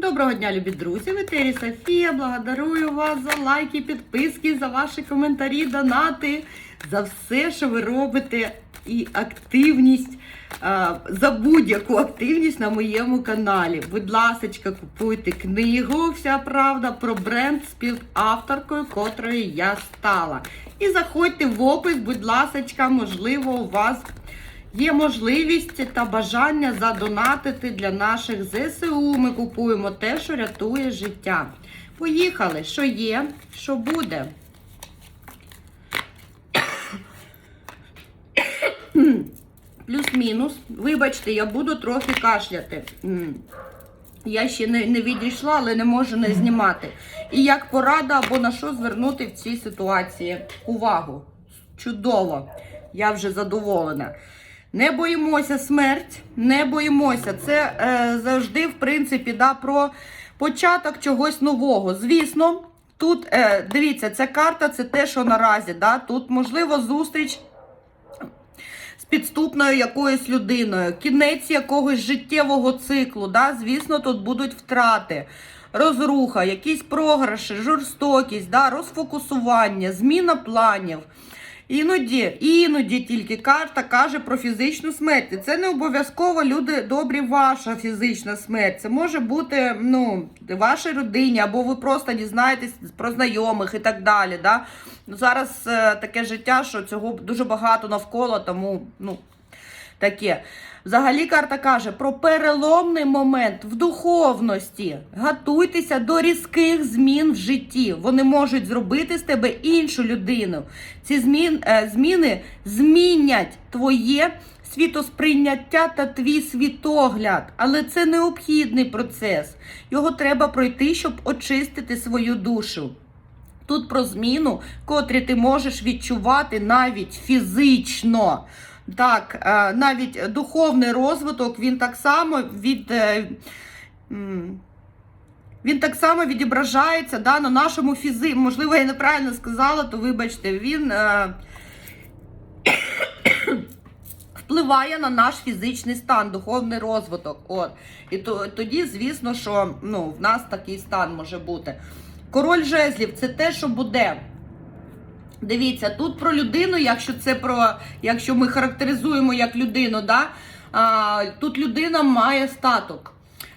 Доброго дня, любі друзі! В етері Софія. Благодарую вас за лайки, підписки, за ваші коментарі, донати, за все, що ви робите, і активність, за будь-яку активність на моєму каналі. Будь ласка, купуйте книгу Вся правда про бренд співавторкою, котрою я стала. І заходьте в опис, будь ласка, можливо, у вас. Є можливість та бажання задонатити для наших ЗСУ. Ми купуємо те, що рятує життя. Поїхали, що є, що буде. Плюс-мінус. Вибачте, я буду трохи кашляти. Я ще не, не відійшла, але не можу не знімати. І як порада або на що звернути в цій ситуації увагу. Чудово! Я вже задоволена. Не боїмося смерть, не боїмося. Це е, завжди, в принципі, да, про початок чогось нового. Звісно, тут е, дивіться, ця карта це те, що наразі. Да, Тут можливо зустріч з підступною якоюсь людиною, кінець якогось життєвого циклу. Да? Звісно, тут будуть втрати, розруха, якісь програші, жорстокість, да? розфокусування, зміна планів. Іноді, іноді тільки карта каже про фізичну смерть. І Це не обов'язково люди добрі, ваша фізична смерть. Це може бути ну, вашій родині, або ви просто дізнаєтесь про знайомих і так далі. Да? Ну, Зараз е, таке життя, що цього дуже багато навколо, тому ну, таке. Взагалі карта каже про переломний момент в духовності. Готуйтеся до різких змін в житті. Вони можуть зробити з тебе іншу людину. Ці змін, е, зміни змінять твоє світосприйняття та твій світогляд. Але це необхідний процес. Його треба пройти, щоб очистити свою душу. Тут про зміну, котрі ти можеш відчувати навіть фізично. Так, е, навіть духовний розвиток, він так само від. е, Він так само відображається да, на нашому фізи. Можливо, я неправильно сказала, то вибачте, він е, впливає на наш фізичний стан, духовний розвиток. От. І то, тоді, звісно, що ну, в нас такий стан може бути. Король жезлів це те, що буде. Дивіться, тут про людину, якщо це про, якщо ми характеризуємо як людину, да, а, тут людина має статок.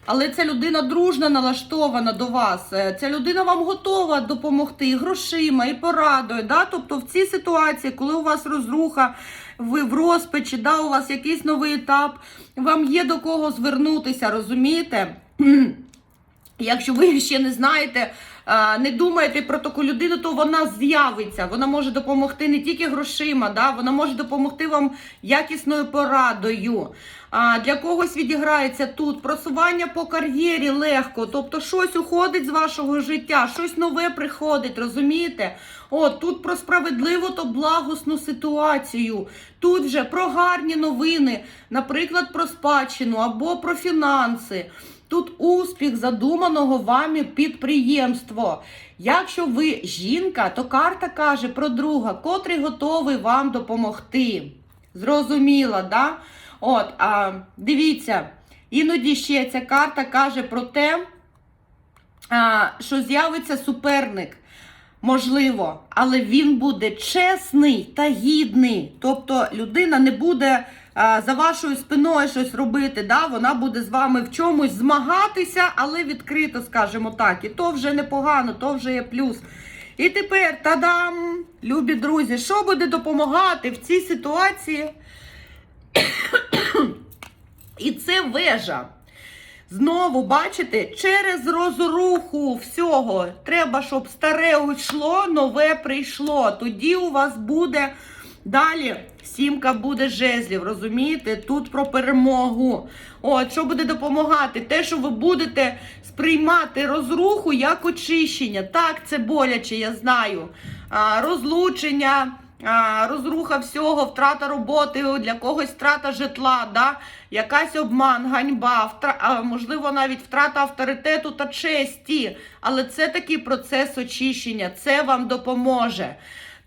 Але ця людина дружно налаштована до вас. Е, Ця людина вам готова допомогти і грошима, і порадою. Да? Тобто в цій ситуації, коли у вас розруха, ви в розпачі, да, у вас якийсь новий етап, вам є до кого звернутися, розумієте? Якщо ви ще не знаєте, е, не думаєте про таку людину, то вона з'явиться. Вона може допомогти не тільки грошима, да? вона може допомогти вам якісною порадою. Для когось відіграється тут просування по кар'єрі легко, тобто щось уходить з вашого життя, щось нове приходить, розумієте? От тут про справедливу та благосну ситуацію. Тут вже про гарні новини, наприклад, про спадщину або про фінанси. Тут успіх задуманого вами підприємство. Якщо ви жінка, то карта каже про друга, котрий готовий вам допомогти. Зрозуміла, да? От, а, дивіться, іноді ще ця карта каже про те, а, що з'явиться суперник. Можливо, але він буде чесний та гідний. Тобто людина не буде за вашою спиною щось робити. Да? Вона буде з вами в чомусь змагатися, але відкрито, скажімо так. І то вже непогано, то вже є плюс. І тепер, тадам, любі друзі, що буде допомагати в цій ситуації? І це вежа. Знову, бачите, через розруху всього треба, щоб старе уйшло, нове прийшло. Тоді у вас буде далі сімка буде жезлів, розумієте? Тут про перемогу. От, що буде допомагати? Те, що ви будете сприймати розруху як очищення. Так, це боляче, я знаю. А, розлучення. Розруха всього, втрата роботи, для когось втрата житла, да? якась обман, ганьба, втра... можливо, навіть втрата авторитету та честі. Але це такий процес очищення, це вам допоможе.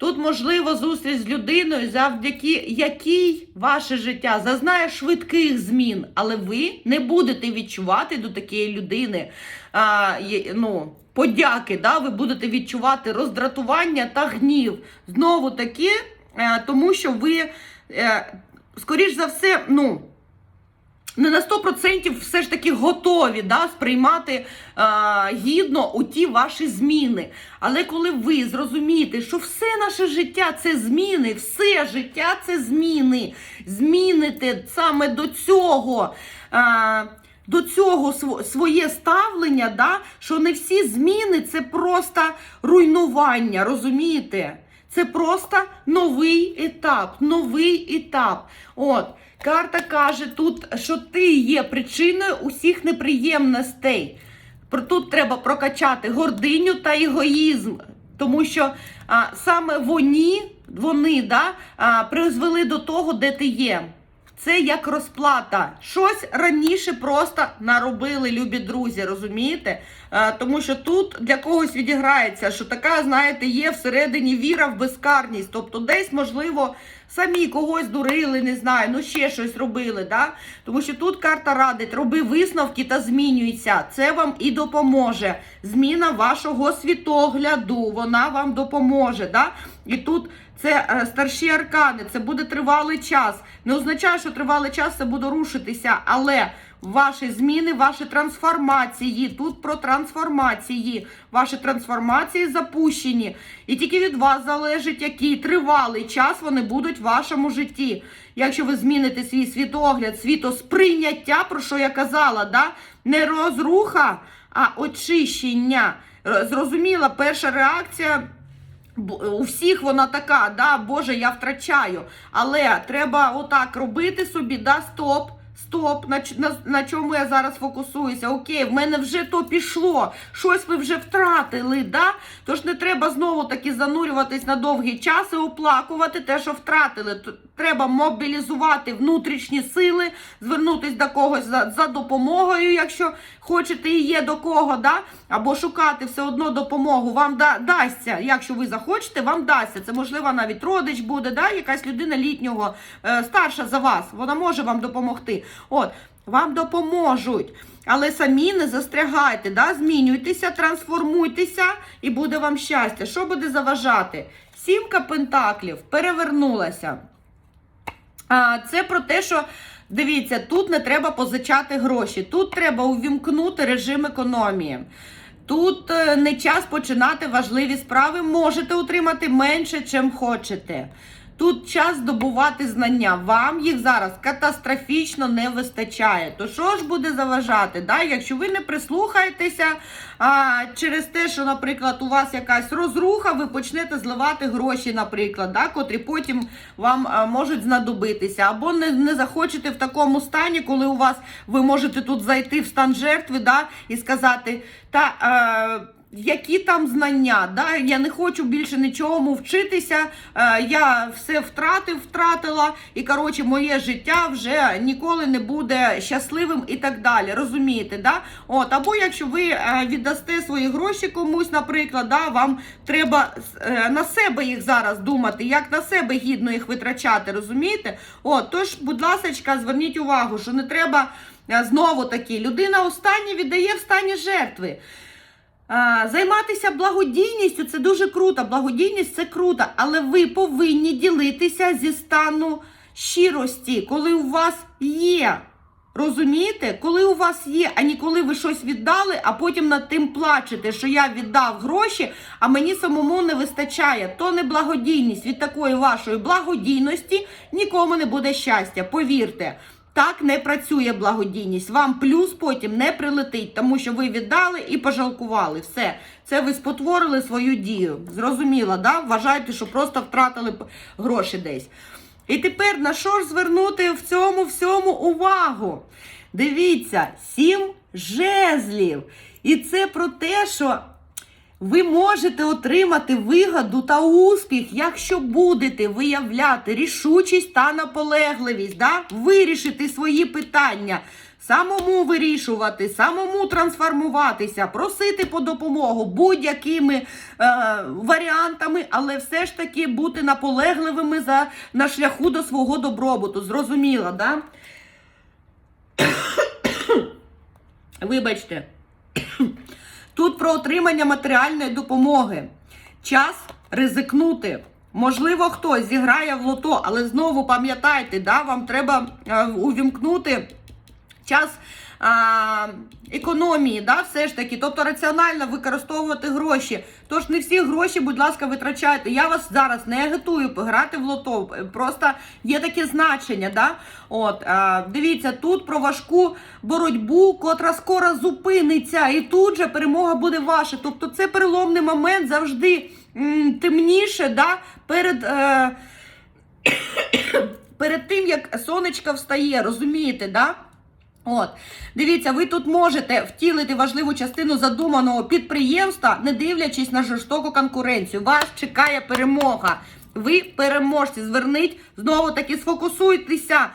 Тут можливо зустріч з людиною, завдяки якій ваше життя зазнає швидких змін, але ви не будете відчувати до такої людини а, ну, подяки. Да? Ви будете відчувати роздратування та гнів. Знову таки, е, тому що ви, е, скоріш за все, ну не на 100% все ж таки готові да, сприймати а, гідно у ті ваші зміни. Але коли ви зрозумієте, що все наше життя це зміни, все життя це зміни, зміните саме до цього. А, до цього своє ставлення, да, що не всі зміни це просто руйнування, розумієте? Це просто новий етап, новий етап. От, карта каже тут, що ти є причиною усіх неприємностей. Тут треба прокачати гординю та егоїзм, тому що а, саме вони, вони да, а, призвели до того, де ти є. Це як розплата. Щось раніше просто наробили, любі друзі, розумієте? Е, тому що тут для когось відіграється, що така, знаєте, є всередині віра в безкарність. Тобто, десь, можливо, самі когось дурили, не знаю, ну ще щось робили. Да? Тому що тут карта радить, роби висновки та змінюйся. Це вам і допоможе. Зміна вашого світогляду, вона вам допоможе. Да? І тут це е, старші аркани, це буде тривалий час. Не означає, що тривалий час це буде рушитися, але ваші зміни, ваші трансформації, тут про трансформації, ваші трансформації запущені. І тільки від вас залежить, який тривалий час вони будуть в вашому житті. Якщо ви зміните свій світогляд, світосприйняття, про що я казала, да? не розруха, а очищення. Е, Зрозуміла, перша реакція. У всіх вона така, да, Боже, я втрачаю. Але треба отак робити собі, да, стоп, стоп, на, на, на чому я зараз фокусуюся. Окей, в мене вже то пішло, щось ви вже втратили, да? Тож не треба знову таки занурюватись на довгий час і оплакувати те, що втратили. Треба мобілізувати внутрішні сили, звернутись до когось за, за допомогою, якщо хочете і є до кого, да? або шукати все одно допомогу. Вам да, дасться, якщо ви захочете, вам дасться. Це можливо навіть родич буде, да? якась людина літнього, е, старша за вас, вона може вам допомогти. От, вам допоможуть. Але самі не застрягайте, да? змінюйтеся, трансформуйтеся і буде вам щастя. Що буде заважати? Сімка пентаклів перевернулася. А, Це про те, що дивіться, тут не треба позичати гроші, тут треба увімкнути режим економії. Тут е, не час починати важливі справи, можете отримати менше, чим хочете. Тут час здобувати знання. Вам їх зараз катастрофічно не вистачає. То що ж буде заважати? Да? Якщо ви не прислухаєтеся а, через те, що, наприклад, у вас якась розруха, ви почнете зливати гроші, наприклад, да? котрі потім вам а, можуть знадобитися. Або не, не захочете в такому стані, коли у вас ви можете тут зайти в стан жертви да? і сказати, та. Е, які там знання, да? я не хочу більше нічому вчитися, е, я все втратив, втратила, і коротше, моє життя вже ніколи не буде щасливим і так далі. Розумієте, да? От, або якщо ви е, віддасте свої гроші комусь, наприклад, да, вам треба е, на себе їх зараз думати, як на себе гідно їх витрачати, розумієте? От, тож, будь ласка, зверніть увагу, що не треба знову таки, людина останнє віддає в стані жертви. Займатися благодійністю це дуже круто. Благодійність це круто, але ви повинні ділитися зі стану щирості, коли у вас є. Розумієте, коли у вас є, а не коли ви щось віддали, а потім над тим плачете, що я віддав гроші, а мені самому не вистачає. То не благодійність. Від такої вашої благодійності нікому не буде щастя. Повірте. Так не працює благодійність. Вам плюс потім не прилетить, тому що ви віддали і пожалкували. Все, це ви спотворили свою дію. Зрозуміло, да? Вважаєте, що просто втратили гроші десь. І тепер на що ж звернути в цьому всьому увагу? Дивіться, сім жезлів. І це про те, що ви можете отримати вигоду та успіх, якщо будете виявляти рішучість та наполегливість, да? вирішити свої питання самому вирішувати, самому трансформуватися, просити по допомогу будь-якими е, варіантами, але все ж таки бути наполегливими за, на шляху до свого добробуту. Зрозуміло, да? Вибачте. Тут про отримання матеріальної допомоги. Час ризикнути. Можливо, хтось зіграє в лото, але знову пам'ятайте, да, вам треба е, увімкнути час економії, да, все ж таки, тобто раціонально використовувати гроші. Тож не всі гроші, будь ласка, витрачайте. Я вас зараз не агітую грати в лото. Просто є таке значення. Да? От, дивіться, тут про важку боротьбу, котра скоро зупиниться, і тут же перемога буде ваша. Тобто це переломний момент завжди темніше да, перед. Е, Перед тим, як сонечко встає, розумієте, да? От, дивіться, ви тут можете втілити важливу частину задуманого підприємства, не дивлячись на жорстоку конкуренцію. Вас чекає перемога. Ви переможці. Зверніть знову таки, сфокусуйтеся.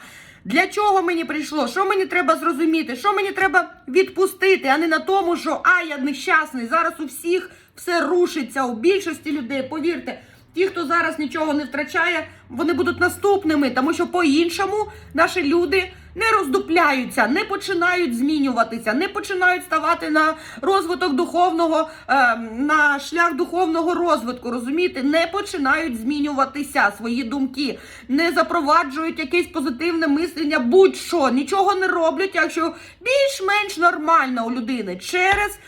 Для чого мені прийшло? Що мені треба зрозуміти? Що мені треба відпустити, а не на тому, що а я нещасний. Зараз у всіх все рушиться, у більшості людей. Повірте, ті, хто зараз нічого не втрачає, вони будуть наступними, тому що по-іншому наші люди не роздупляються, не починають змінюватися, не починають ставати на розвиток духовного, е, на шлях духовного розвитку. Розумієте, не починають змінюватися свої думки, не запроваджують якесь позитивне мислення, будь-що нічого не роблять, якщо більш-менш нормально у людини через.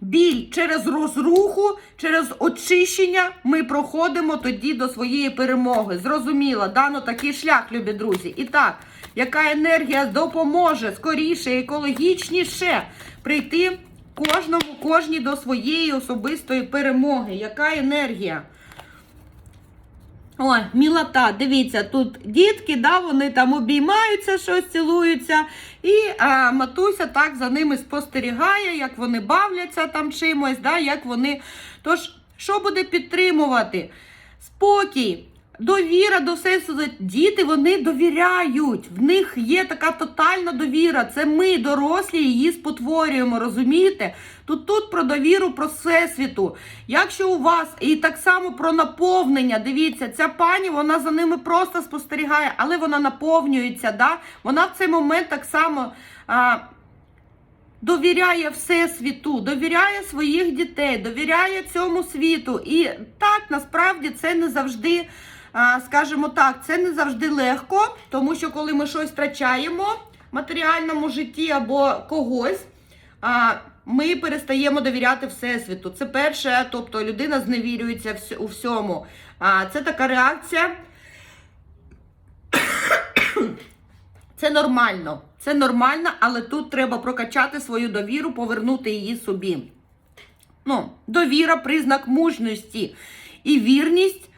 Біль через розруху, через очищення ми проходимо тоді до своєї перемоги. Зрозуміло, дано такий шлях, любі друзі. І так, яка енергія допоможе скоріше, екологічніше прийти кожному, кожній до своєї особистої перемоги? Яка енергія? Ой, мілота, дивіться, тут дітки, да, вони там обіймаються, щось цілуються. І а, матуся так за ними спостерігає, як вони бавляться там чимось, да, як вони. Тож, що буде підтримувати? Спокій, довіра до всесвіту. Діти вони довіряють. В них є така тотальна довіра. Це ми, дорослі, її спотворюємо, розумієте? Тут тут про довіру, про всесвіту. Якщо у вас і так само про наповнення, дивіться, ця пані вона за ними просто спостерігає, але вона наповнюється. Да? Вона в цей момент так само. А, Довіряє Всесвіту, довіряє своїх дітей, довіряє цьому світу. І так насправді це не завжди, скажімо так, це не завжди легко, тому що коли ми щось втрачаємо в матеріальному житті або когось, ми перестаємо довіряти Всесвіту. Це перше, тобто людина зневірюється у всьому. Це така реакція. Це нормально. Це нормально, але тут треба прокачати свою довіру, повернути її собі. Ну, довіра признак мужності. І вірність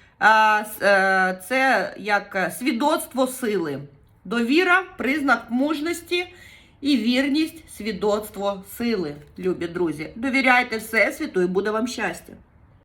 це як е, свідоцтво сили. Довіра признак мужності і вірність свідоцтво сили, любі друзі. Довіряйте Всесвіту і буде вам щастя.